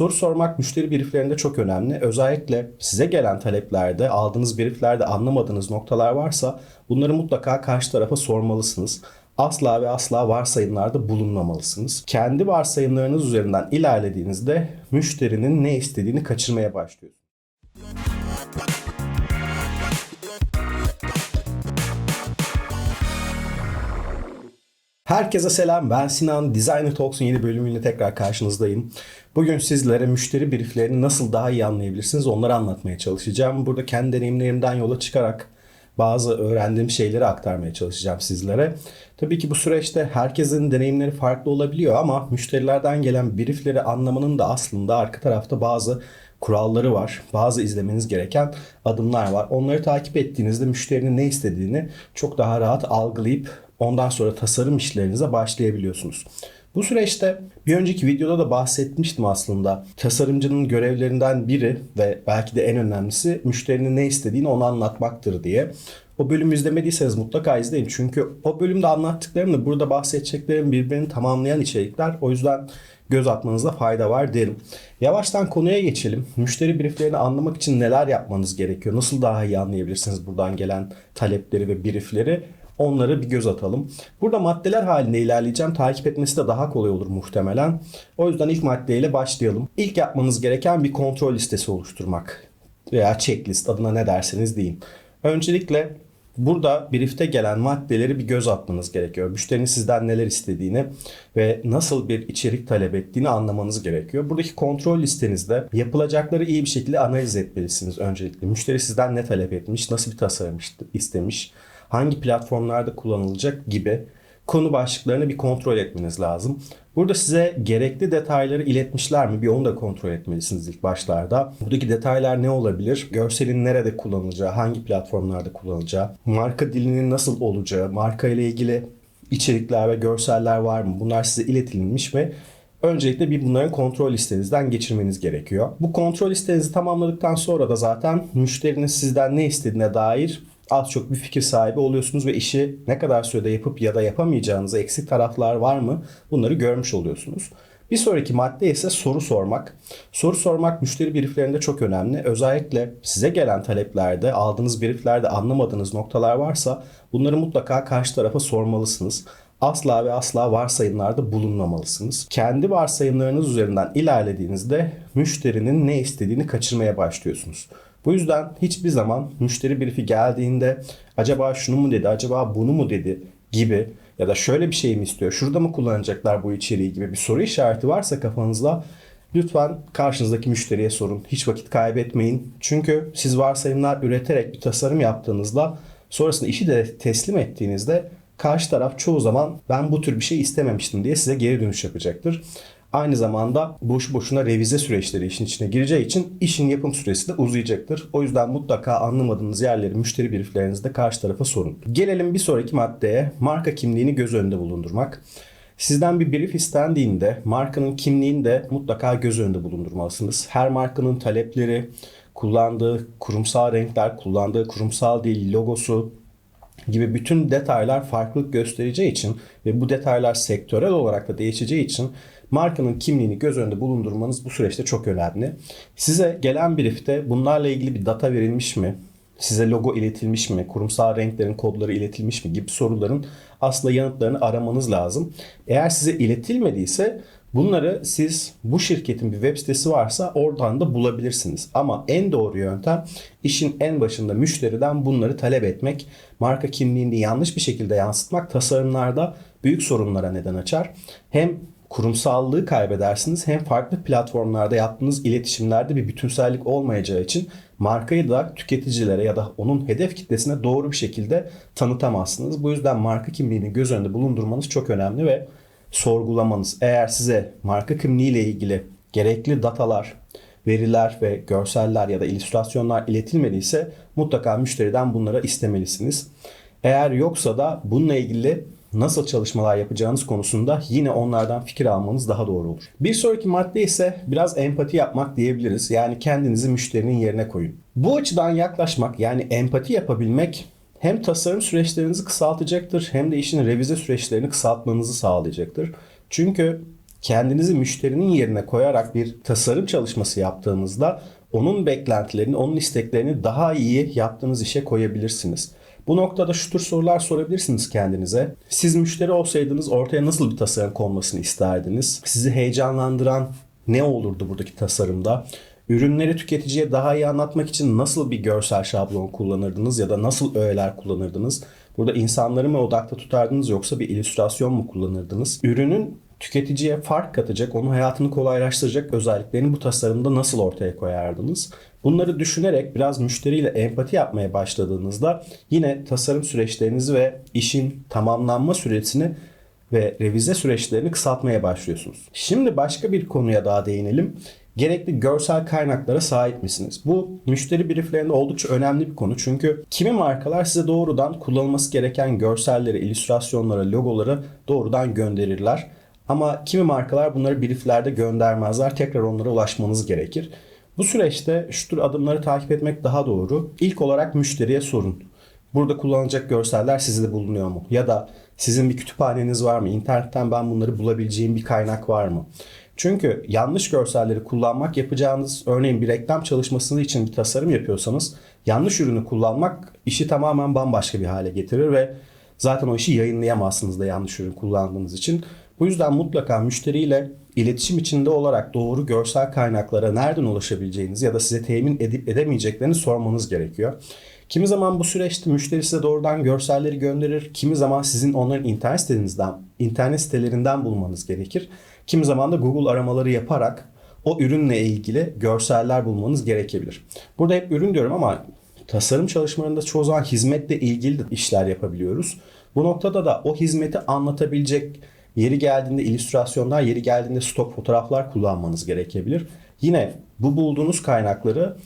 Soru sormak müşteri brieflerinde çok önemli. Özellikle size gelen taleplerde, aldığınız brieflerde anlamadığınız noktalar varsa bunları mutlaka karşı tarafa sormalısınız. Asla ve asla varsayımlarda bulunmamalısınız. Kendi varsayımlarınız üzerinden ilerlediğinizde müşterinin ne istediğini kaçırmaya başlıyorsunuz. Herkese selam. Ben Sinan. Designer Talks'un yeni bölümüyle tekrar karşınızdayım. Bugün sizlere müşteri brieflerini nasıl daha iyi anlayabilirsiniz onları anlatmaya çalışacağım. Burada kendi deneyimlerimden yola çıkarak bazı öğrendiğim şeyleri aktarmaya çalışacağım sizlere. Tabii ki bu süreçte herkesin deneyimleri farklı olabiliyor ama müşterilerden gelen briefleri anlamanın da aslında arka tarafta bazı kuralları var. Bazı izlemeniz gereken adımlar var. Onları takip ettiğinizde müşterinin ne istediğini çok daha rahat algılayıp ondan sonra tasarım işlerinize başlayabiliyorsunuz. Bu süreçte bir önceki videoda da bahsetmiştim aslında. Tasarımcının görevlerinden biri ve belki de en önemlisi müşterinin ne istediğini ona anlatmaktır diye. O bölümü izlemediyseniz mutlaka izleyin. Çünkü o bölümde anlattıklarımla burada bahsedeceklerim birbirini tamamlayan içerikler. O yüzden göz atmanızda fayda var derim. Yavaştan konuya geçelim. Müşteri brieflerini anlamak için neler yapmanız gerekiyor? Nasıl daha iyi anlayabilirsiniz buradan gelen talepleri ve briefleri? Onları bir göz atalım. Burada maddeler halinde ilerleyeceğim. Takip etmesi de daha kolay olur muhtemelen. O yüzden ilk maddeyle başlayalım. İlk yapmanız gereken bir kontrol listesi oluşturmak. Veya checklist adına ne derseniz deyin. Öncelikle burada briefte gelen maddeleri bir göz atmanız gerekiyor. Müşterinin sizden neler istediğini ve nasıl bir içerik talep ettiğini anlamanız gerekiyor. Buradaki kontrol listenizde yapılacakları iyi bir şekilde analiz etmelisiniz öncelikle. Müşteri sizden ne talep etmiş, nasıl bir tasarım istemiş, hangi platformlarda kullanılacak gibi konu başlıklarını bir kontrol etmeniz lazım. Burada size gerekli detayları iletmişler mi bir onu da kontrol etmelisiniz ilk başlarda. Buradaki detaylar ne olabilir? Görselin nerede kullanılacağı, hangi platformlarda kullanılacağı, marka dilinin nasıl olacağı, marka ile ilgili içerikler ve görseller var mı? Bunlar size iletilmiş ve Öncelikle bir bunların kontrol listenizden geçirmeniz gerekiyor. Bu kontrol listenizi tamamladıktan sonra da zaten müşterinin sizden ne istediğine dair az çok bir fikir sahibi oluyorsunuz ve işi ne kadar sürede yapıp ya da yapamayacağınız eksik taraflar var mı bunları görmüş oluyorsunuz. Bir sonraki madde ise soru sormak. Soru sormak müşteri brieflerinde çok önemli. Özellikle size gelen taleplerde, aldığınız brieflerde anlamadığınız noktalar varsa bunları mutlaka karşı tarafa sormalısınız. Asla ve asla varsayımlarda bulunmamalısınız. Kendi varsayımlarınız üzerinden ilerlediğinizde müşterinin ne istediğini kaçırmaya başlıyorsunuz. Bu yüzden hiçbir zaman müşteri brief'i geldiğinde acaba şunu mu dedi, acaba bunu mu dedi gibi ya da şöyle bir şey mi istiyor, şurada mı kullanacaklar bu içeriği gibi bir soru işareti varsa kafanızda lütfen karşınızdaki müşteriye sorun. Hiç vakit kaybetmeyin. Çünkü siz varsayımlar üreterek bir tasarım yaptığınızda sonrasında işi de teslim ettiğinizde karşı taraf çoğu zaman ben bu tür bir şey istememiştim diye size geri dönüş yapacaktır. Aynı zamanda boş boşuna revize süreçleri işin içine gireceği için işin yapım süresi de uzayacaktır. O yüzden mutlaka anlamadığınız yerleri müşteri brieflerinizde karşı tarafa sorun. Gelelim bir sonraki maddeye marka kimliğini göz önünde bulundurmak. Sizden bir brief istendiğinde markanın kimliğini de mutlaka göz önünde bulundurmalısınız. Her markanın talepleri, kullandığı kurumsal renkler, kullandığı kurumsal dil, logosu, gibi bütün detaylar farklılık göstereceği için ve bu detaylar sektörel olarak da değişeceği için markanın kimliğini göz önünde bulundurmanız bu süreçte çok önemli. Size gelen briefte bunlarla ilgili bir data verilmiş mi? Size logo iletilmiş mi? Kurumsal renklerin kodları iletilmiş mi? gibi soruların aslında yanıtlarını aramanız lazım. Eğer size iletilmediyse Bunları siz bu şirketin bir web sitesi varsa oradan da bulabilirsiniz. Ama en doğru yöntem işin en başında müşteriden bunları talep etmek. Marka kimliğini yanlış bir şekilde yansıtmak tasarımlarda büyük sorunlara neden açar. Hem kurumsallığı kaybedersiniz hem farklı platformlarda yaptığınız iletişimlerde bir bütünsellik olmayacağı için markayı da tüketicilere ya da onun hedef kitlesine doğru bir şekilde tanıtamazsınız. Bu yüzden marka kimliğini göz önünde bulundurmanız çok önemli ve sorgulamanız eğer size marka kimliğiyle ilgili gerekli datalar, veriler ve görseller ya da illüstrasyonlar iletilmediyse mutlaka müşteriden bunlara istemelisiniz. Eğer yoksa da bununla ilgili nasıl çalışmalar yapacağınız konusunda yine onlardan fikir almanız daha doğru olur. Bir sonraki madde ise biraz empati yapmak diyebiliriz. Yani kendinizi müşterinin yerine koyun. Bu açıdan yaklaşmak yani empati yapabilmek hem tasarım süreçlerinizi kısaltacaktır hem de işin revize süreçlerini kısaltmanızı sağlayacaktır. Çünkü kendinizi müşterinin yerine koyarak bir tasarım çalışması yaptığınızda onun beklentilerini, onun isteklerini daha iyi yaptığınız işe koyabilirsiniz. Bu noktada şu tür sorular sorabilirsiniz kendinize. Siz müşteri olsaydınız ortaya nasıl bir tasarım konmasını isterdiniz? Sizi heyecanlandıran ne olurdu buradaki tasarımda? Ürünleri tüketiciye daha iyi anlatmak için nasıl bir görsel şablon kullanırdınız ya da nasıl öğeler kullanırdınız? Burada insanları mı odakta tutardınız yoksa bir illüstrasyon mu kullanırdınız? Ürünün tüketiciye fark katacak, onun hayatını kolaylaştıracak özelliklerini bu tasarımda nasıl ortaya koyardınız? Bunları düşünerek biraz müşteriyle empati yapmaya başladığınızda yine tasarım süreçlerinizi ve işin tamamlanma süresini ve revize süreçlerini kısaltmaya başlıyorsunuz. Şimdi başka bir konuya daha değinelim. Gerekli görsel kaynaklara sahip misiniz? Bu müşteri brieflerinde oldukça önemli bir konu. Çünkü kimi markalar size doğrudan kullanılması gereken görselleri, illüstrasyonları, logoları doğrudan gönderirler. Ama kimi markalar bunları brieflerde göndermezler. Tekrar onlara ulaşmanız gerekir. Bu süreçte şu tür adımları takip etmek daha doğru. İlk olarak müşteriye sorun. Burada kullanılacak görseller sizde bulunuyor mu? Ya da sizin bir kütüphaneniz var mı? İnternetten ben bunları bulabileceğim bir kaynak var mı? Çünkü yanlış görselleri kullanmak yapacağınız örneğin bir reklam çalışması için bir tasarım yapıyorsanız yanlış ürünü kullanmak işi tamamen bambaşka bir hale getirir ve zaten o işi yayınlayamazsınız da yanlış ürün kullandığınız için. Bu yüzden mutlaka müşteriyle iletişim içinde olarak doğru görsel kaynaklara nereden ulaşabileceğinizi ya da size temin edip edemeyeceklerini sormanız gerekiyor. Kimi zaman bu süreçte müşteri size doğrudan görselleri gönderir. Kimi zaman sizin onların internet sitenizden, internet sitelerinden bulmanız gerekir. Kimi zaman da Google aramaları yaparak o ürünle ilgili görseller bulmanız gerekebilir. Burada hep ürün diyorum ama tasarım çalışmalarında çoğu zaman hizmetle ilgili de işler yapabiliyoruz. Bu noktada da o hizmeti anlatabilecek Yeri geldiğinde illüstrasyonlar, yeri geldiğinde stok fotoğraflar kullanmanız gerekebilir. Yine bu bulduğunuz kaynakları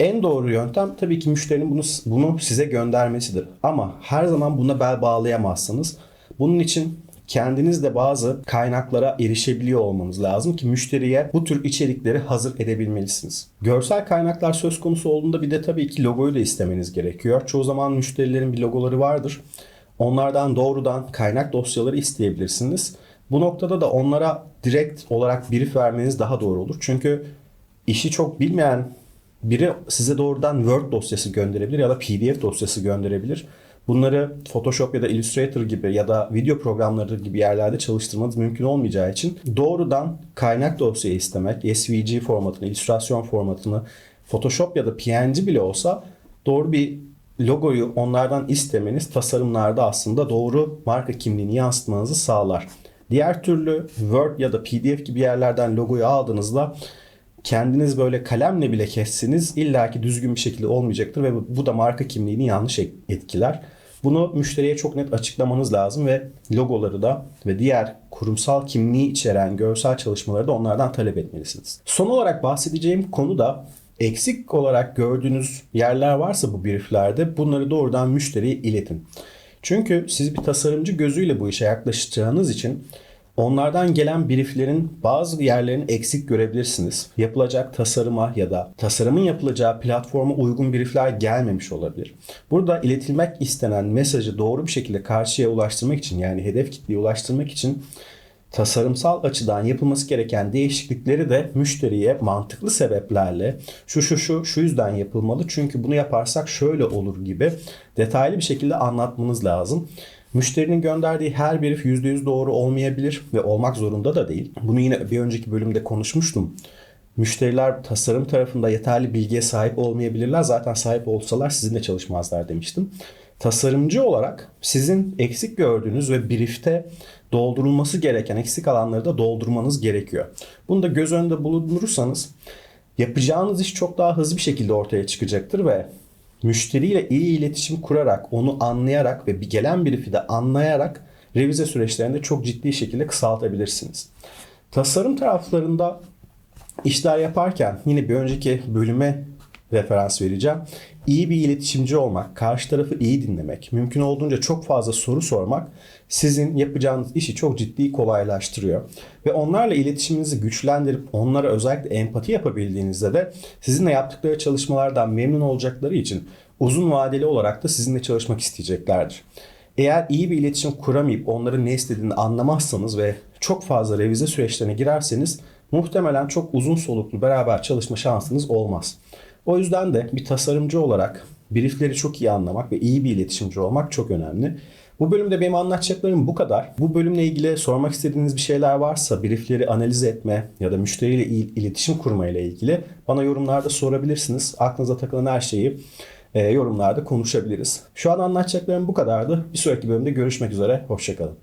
en doğru yöntem tabii ki müşterinin bunu, bunu size göndermesidir. Ama her zaman buna bel bağlayamazsınız. Bunun için kendiniz de bazı kaynaklara erişebiliyor olmanız lazım ki müşteriye bu tür içerikleri hazır edebilmelisiniz. Görsel kaynaklar söz konusu olduğunda bir de tabii ki logoyu da istemeniz gerekiyor. Çoğu zaman müşterilerin bir logoları vardır. Onlardan doğrudan kaynak dosyaları isteyebilirsiniz. Bu noktada da onlara direkt olarak brief vermeniz daha doğru olur. Çünkü işi çok bilmeyen biri size doğrudan Word dosyası gönderebilir ya da PDF dosyası gönderebilir. Bunları Photoshop ya da Illustrator gibi ya da video programları gibi yerlerde çalıştırmanız mümkün olmayacağı için doğrudan kaynak dosyayı istemek, SVG formatını, illüstrasyon formatını, Photoshop ya da PNG bile olsa doğru bir logoyu onlardan istemeniz tasarımlarda aslında doğru marka kimliğini yansıtmanızı sağlar. Diğer türlü Word ya da PDF gibi yerlerden logoyu aldığınızda kendiniz böyle kalemle bile kessiniz illaki düzgün bir şekilde olmayacaktır ve bu da marka kimliğini yanlış etkiler. Bunu müşteriye çok net açıklamanız lazım ve logoları da ve diğer kurumsal kimliği içeren görsel çalışmaları da onlardan talep etmelisiniz. Son olarak bahsedeceğim konu da eksik olarak gördüğünüz yerler varsa bu brieflerde bunları doğrudan müşteriye iletin. Çünkü siz bir tasarımcı gözüyle bu işe yaklaşacağınız için onlardan gelen brieflerin bazı yerlerini eksik görebilirsiniz. Yapılacak tasarıma ya da tasarımın yapılacağı platforma uygun briefler gelmemiş olabilir. Burada iletilmek istenen mesajı doğru bir şekilde karşıya ulaştırmak için yani hedef kitleye ulaştırmak için tasarımsal açıdan yapılması gereken değişiklikleri de müşteriye mantıklı sebeplerle şu şu şu şu yüzden yapılmalı çünkü bunu yaparsak şöyle olur gibi detaylı bir şekilde anlatmanız lazım. Müşterinin gönderdiği her brief %100 doğru olmayabilir ve olmak zorunda da değil. Bunu yine bir önceki bölümde konuşmuştum. Müşteriler tasarım tarafında yeterli bilgiye sahip olmayabilirler. Zaten sahip olsalar sizinle çalışmazlar demiştim. Tasarımcı olarak sizin eksik gördüğünüz ve briefte doldurulması gereken eksik alanları da doldurmanız gerekiyor. Bunu da göz önünde bulundurursanız yapacağınız iş çok daha hızlı bir şekilde ortaya çıkacaktır ve müşteriyle iyi iletişim kurarak, onu anlayarak ve bir gelen brief'i de anlayarak revize süreçlerini de çok ciddi şekilde kısaltabilirsiniz. Tasarım taraflarında işler yaparken yine bir önceki bölüme referans vereceğim. İyi bir iletişimci olmak, karşı tarafı iyi dinlemek, mümkün olduğunca çok fazla soru sormak sizin yapacağınız işi çok ciddi kolaylaştırıyor. Ve onlarla iletişiminizi güçlendirip onlara özellikle empati yapabildiğinizde de sizinle yaptıkları çalışmalardan memnun olacakları için uzun vadeli olarak da sizinle çalışmak isteyeceklerdir. Eğer iyi bir iletişim kuramayıp onların ne istediğini anlamazsanız ve çok fazla revize süreçlerine girerseniz muhtemelen çok uzun soluklu beraber çalışma şansınız olmaz. O yüzden de bir tasarımcı olarak briefleri çok iyi anlamak ve iyi bir iletişimci olmak çok önemli. Bu bölümde benim anlatacaklarım bu kadar. Bu bölümle ilgili sormak istediğiniz bir şeyler varsa briefleri analiz etme ya da müşteriyle il- iletişim kurma ile ilgili bana yorumlarda sorabilirsiniz. Aklınıza takılan her şeyi e, yorumlarda konuşabiliriz. Şu an anlatacaklarım bu kadardı. Bir sonraki bölümde görüşmek üzere. Hoşçakalın.